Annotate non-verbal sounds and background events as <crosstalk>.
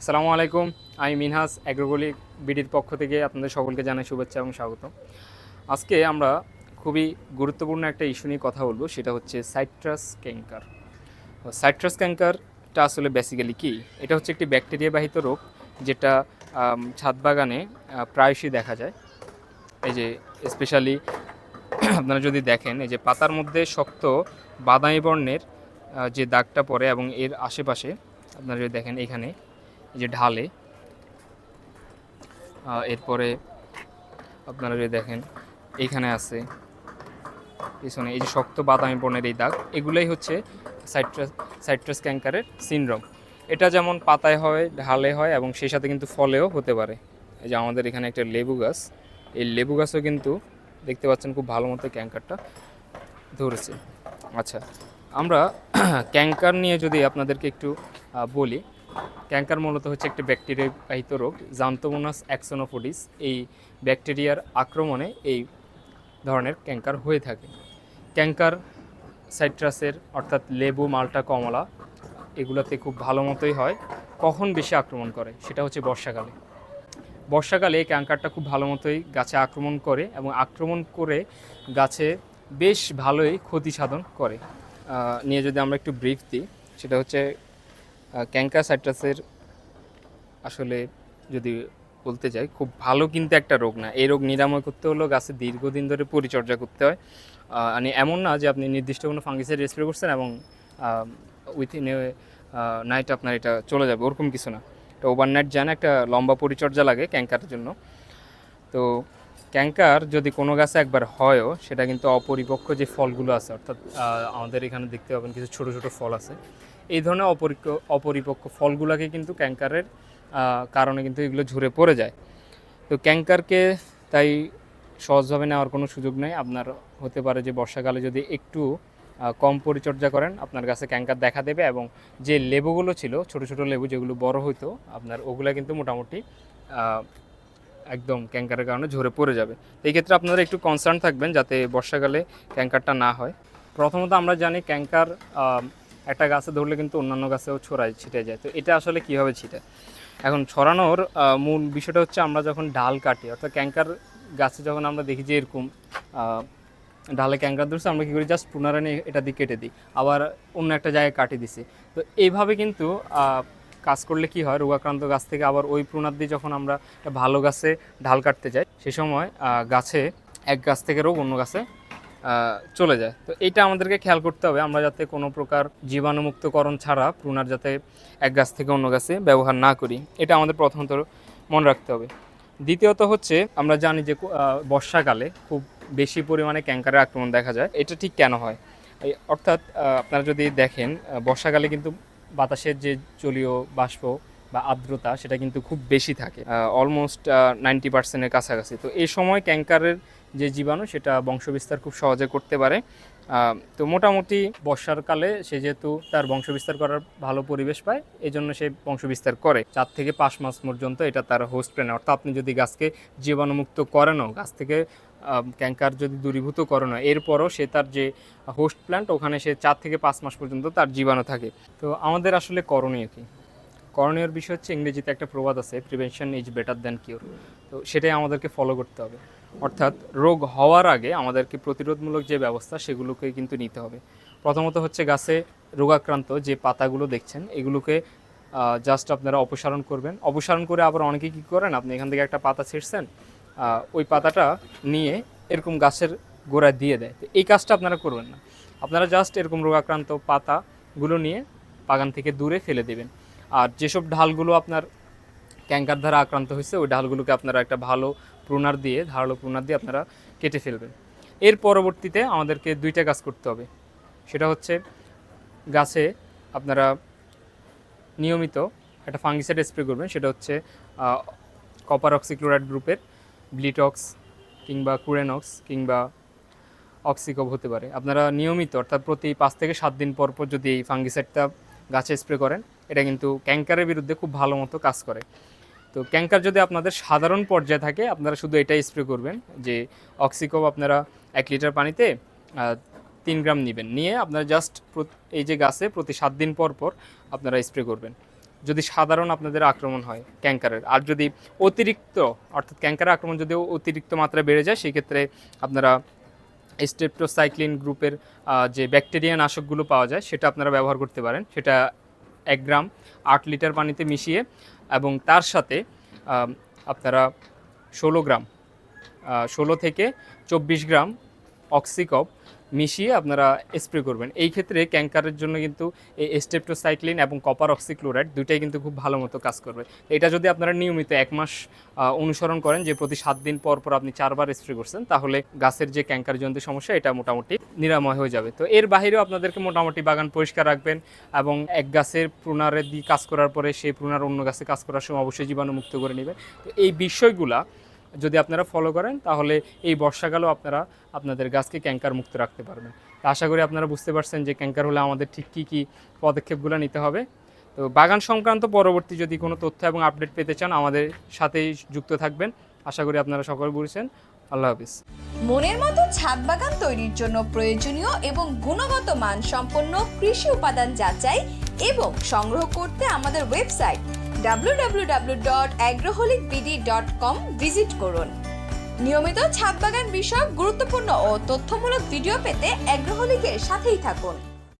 আসসালামু আলাইকুম, আমি মিনহাস অ্যাগ্রোগলি বিডির পক্ষ থেকে আপনাদের সকলকে জানাই শুভেচ্ছা এবং স্বাগত। আজকে আমরা খুবই গুরুত্বপূর্ণ একটা ইস্যু নিয়ে কথা বলব, সেটা হচ্ছে সাইট্রাস ক্যাঙ্কার সাইট্রাস ক্যাঙ্কারটা আসলে বেসিক্যালি কি? এটা হচ্ছে একটি ব্যাকটেরিয়া বাহিত রোগ যেটা ছাদ বাগানে প্রায়শই দেখা যায়। এই যে স্পেশালি আপনারা যদি দেখেন, এই যে পাতার মধ্যে শক্ত বাদামি বর্ণের যে দাগটা পড়ে এবং এর আশেপাশে, আপনারা যদি দেখেন এখানে যে ঢালে এরপরে আপনারা যদি দেখেন, এইখানে আছে, পিছনে এই যে শক্ত বাদামি বর্ণের এই দাগ, এগুলোই হচ্ছে সাইট্রাস সাইট্রাস ক্যাঙ্কারের সিনড্রোম। এটা যেমন পাতায় হয়, ঢালে হয় এবং সেই সাথে কিন্তু ফলেও হতে পারে। এই যে আমাদের এখানে একটা লেবু গাছ, এই লেবু গাছও কিন্তু দেখতে পাচ্ছেন খুব ভালো মতো ক্যাঙ্কারটা ধরেছে। আচ্ছা আমরা <clears throat> ক্যাঙ্কার নিয়ে যদি আপনাদেরকে একটু বলি ক্যাঙ্কার মূলত হচ্ছে একটি ব্যাকটেরিয়া বাহিত রোগ, জান্তমোনাস অ্যাক্সোনোফোডিস। এই ব্যাকটেরিয়ার আক্রমণে এই ধরনের ক্যাঙ্কার হয়ে থাকে। ক্যাঙ্কার সাইট্রাসের অর্থাৎ লেবু, মালটা, কমলা এগুলোতে খুব ভালো মতোই হয়। কখন বেশি আক্রমণ করে? সেটা হচ্ছে বর্ষাকালে। বর্ষাকালে এই ক্যাঙ্কারটা খুব ভালো মতোই গাছে আক্রমণ করে এবং আক্রমণ করে গাছে বেশ ভালোই ক্ষতি সাধন করে নিয়ে যদি আমরা একটু ব্রিফ দিই, সেটা হচ্ছে ক্যাঙ্কার সাইট্রাসের আসলে যদি বলতে যাই, খুব ভালো কিন্তু একটা রোগ না। এই রোগ নিরাময় করতে হলেও গাছে দীর্ঘদিন ধরে পরিচর্যা করতে হয়। মানে এমন না যে আপনি নির্দিষ্ট কোনো ফাঙ্গিসের স্প্রে করছেন এবং উইথিন নাইট আপনার এটা চলে যাবে, ওরকম কিছু না। এটা ওভারনাইট যায় না একটা লম্বা পরিচর্যা লাগে ক্যাঙ্কারের জন্য। তো ক্যাঙ্কার যদি কোনো গাছে একবার হয়ও, সেটা কিন্তু অপরিপক্ক যে ফলগুলো আছে, অর্থাৎ আমাদের এখানে দেখতে পাবেন কিছু ছোট ছোট ফল আছে। এই ধরনের অপরিক, অপরিপক্ক ফলগুলোকে কিন্তু ক্যাঙ্কারের কারণে কিন্তু এগুলো ঝরে পড়ে যায়। তো ক্যাঙ্কারকে তাই সহজভাবে নেওয়ার কোনো সুযোগ নেই। আপনার হতে পারে যে বর্ষাকালে যদি একটু কম পরিচর্যা করেন, আপনার কাছে ক্যাঙ্কার দেখা দেবে এবং যে লেবুগুলো ছিল, ছোট ছোট লেবু যেগুলো বড় হইতো, আপনার ওগুলা কিন্তু মোটামুটি একদম ক্যাঙ্কারের কারণে ঝরে পড়ে যাবে। এই ক্ষেত্রে আপনারা একটু কনসার্ন থাকবেন যাতে বর্ষাকালে ক্যাঙ্কারটা না হয়। প্রথমত আমরা জানি ক্যাঙ্কার একটা গাছে ধরলে কিন্তু অন্যান্য গাছেও ছড়ায়, ছিটে যায়। তো এটা আসলে কীভাবে ছিটে? এখন ছড়ানোর মূল বিষয়টা হচ্ছে আমরা যখন ডাল কাটি, অর্থাৎ ক্যাঙ্কার গাছে যখন আমরা দেখি যে এরকম ডালে ক্যাঙ্কার ধরছে, আমরা কী করি? জাস্ট পুনরায় নিয়ে এটা দিয়ে কেটে দিই। আবার অন্য একটা জায়গায় কাটি দিছি। তো এইভাবে কিন্তু কাজ করলে কি হয়? রোগাক্রান্ত গাছ থেকে আবার ওই প্রুনার দিয়ে যখন আমরা ভালো গাছে ঢাল কাটতে যাই, সে সময় গাছে এক গাছ থেকে রোগ অন্য গাছে চলে যায়। তো এইটা আমাদেরকে খেয়াল করতে হবে। আমরা যাতে কোনো প্রকার জীবাণুমুক্তকরণ ছাড়া প্রুনার যাতে এক গাছ থেকে অন্য গাছে ব্যবহার না করি, এটা আমাদের প্রথমত মনে রাখতে হবে। দ্বিতীয়ত হচ্ছে, আমরা জানি যে বর্ষাকালে খুব বেশি পরিমাণে ক্যাঙ্কারের আক্রমণ দেখা যায়। এটা ঠিক কেন হয়? অর্থাৎ আপনারা যদি দেখেন বর্ষাকালে কিন্তু বাতাসের যে জলীয় বাষ্প বা আর্দ্রতা, সেটা কিন্তু খুব বেশি থাকে। অলমোস্ট নাইনটি পার্সেন্টের কাছাকাছি। তো এই সময় ক্যাঙ্কারের যে জীবাণু, সেটা বংশবিস্তার খুব সহজে করতে পারে। তো মোটামুটি বর্ষার কালে সে যেহেতু তার বংশবিস্তার করার ভালো পরিবেশ পায় এই জন্য সে বংশবিস্তার করে। চার থেকে পাঁচ মাস পর্যন্ত এটা তার হোস্ট প্ল্যান অর্থাৎ আপনি যদি গাছকে জীবাণুমুক্ত করেনও, গাছ থেকে ক্যাঙ্কার যদি দূরীভূত করেনও, এরপরও সে তার যে হোস্ট প্ল্যান্ট ওখানে সে চার থেকে পাঁচ মাস পর্যন্ত তার জীবাণু থাকে। তো আমাদের আসলে করণীয় কী? করণীয় বিষয় হচ্ছে ইংরেজিতে একটা প্রবাদ আছে prevention is better than cure তো সেটাই আমাদেরকে ফলো করতে হবে। অর্থাৎ রোগ হওয়ার আগে আমাদেরকে প্রতিরোধমূলক যে ব্যবস্থা, সেগুলোকে কিন্তু নিতে হবে। প্রথমত হচ্ছে গাছে রোগাক্রান্ত যে পাতাগুলো দেখছেন, এগুলোকে জাস্ট আপনারা অপসারণ করবেন। অপসারণ করে আবার অনেকে কী করেন, আপনি এখান থেকে একটা পাতা ছিঁড়ছেন ওই পাতাটা নিয়ে এরকম গাছের গোড়ায় দিয়ে দেয়। তো এই কাজটা আপনারা করবেন না। আপনারা জাস্ট এরকম রোগাক্রান্ত পাতাগুলো নিয়ে বাগান থেকে দূরে ফেলে দেবেন। আর যেসব ঢালগুলো আপনার ক্যাঙ্কার দ্বারা আক্রান্ত হয়েছে, ওই ঢালগুলোকে আপনারা একটা ভালো প্রুনার দিয়ে, ধারালো প্রুনার দিয়ে আপনারা কেটে ফেলবেন। এর পরবর্তীতে আমাদেরকে দুইটা গাছ করতে হবে। সেটা হচ্ছে গাছে আপনারা নিয়মিত একটা ফাঙ্গিসাইড স্প্রে করবেন। সেটা হচ্ছে কপার অক্সিক্লোরাইড গ্রুপের ব্লিটক্স কিংবা কুরেনক্স কিংবা অক্সিকভ হতে পারে। আপনারা নিয়মিত, অর্থাৎ প্রতি পাঁচ থেকে সাত দিন পর পর যদি এই ফাঙ্গিসাইডটা গাছে স্প্রে করেন, এটা কিন্তু ক্যাঙ্কারের বিরুদ্ধে খুব ভালো মতো কাজ করে। তো ক্যাঙ্কার যদি আপনাদের সাধারণ পর্যায়ে থাকে, আপনারা শুধু এটাই স্প্রে করবেন যে অক্সিকভ আপনারা এক লিটার পানিতে তিন গ্রাম নেবেন। নিয়ে আপনারা জাস্ট এই যে গাছে প্রতি সাত দিন পর পর আপনারা স্প্রে করবেন। যদি সাধারণ আপনাদের আক্রমণ হয় ক্যাঙ্কারের আর যদি অতিরিক্ত, অর্থাৎ ক্যাঙ্কারের আক্রমণ যদি অতিরিক্ত মাত্রা বেড়ে যায়, সেক্ষেত্রে আপনারা স্টেপটোসাইক্লিন গ্রুপের যে ব্যাকটেরিয়া নাশকগুলো পাওয়া যায়, সেটা আপনারা ব্যবহার করতে পারেন। সেটা এক গ্রাম আট লিটার পানিতে মিশিয়ে এবং তার সাথে আপনারা ষোলো গ্রাম ষোলো থেকে চব্বিশ গ্রাম অক্সিকপ মিশিয়ে আপনারা স্প্রে করবেন। এই ক্ষেত্রে ক্যাঙ্কারের জন্য কিন্তু এই স্টেপটোসাইক্লিন এবং কপার অক্সিক্লোরাইড দুইটাই কিন্তু খুব ভালো মতো কাজ করবে। এটা যদি আপনারা নিয়মিত এক মাস অনুসরণ করেন যে প্রতি সাত দিন পর পর আপনি চারবার স্প্রে করছেন, তাহলে গাছের যে ক্যাঙ্কার জনিত সমস্যা, এটা মোটামুটি নিরাময় হয়ে যাবে। তো এর বাইরেও আপনাদেরকে মোটামুটি বাগান পরিষ্কার রাখবেন এবং এক গাছের প্রুনারে দিয়ে কাজ করার পরে সেই প্রুনার অন্য গাছে কাজ করার সময় অবশ্যই জীবাণুমুক্ত করে নেবেন। তো এই বিষয়গুলা যদি আপনারা ফলো করেন, তাহলে এই বর্ষাকালেও আপনারা আপনাদের গাছকে ক্যাঙ্কার মুক্ত রাখতে পারবেন। আশা করি আপনারা বুঝতে পারছেন যে ক্যাঙ্কার হলে আমাদের ঠিক কী কী পদক্ষেপগুলো নিতে হবে। তো বাগান সংক্রান্ত পরবর্তী যদি কোনো তথ্য এবং আপডেট পেতে চান, আমাদের সাথেই যুক্ত থাকবেন। আশা করি আপনারা সকল বুঝেছেন। আল্লাহ হাফিজ। মনের মতো ছাদ বাগান তৈরির জন্য প্রয়োজনীয় এবং গুণগত মান সম্পন্ন কৃষি উপাদান যাচাই এবং সংগ্রহ করতে আমাদের ওয়েবসাইট www.agroholicbd.com ভিজিট করুন। নিয়মিত ছাদ বাগান বিষয়ক গুরুত্বপূর্ণ ও তথ্যমূলক ভিডিও পেতে অ্যাগ্রোহলিকের সাথেই থাকুন।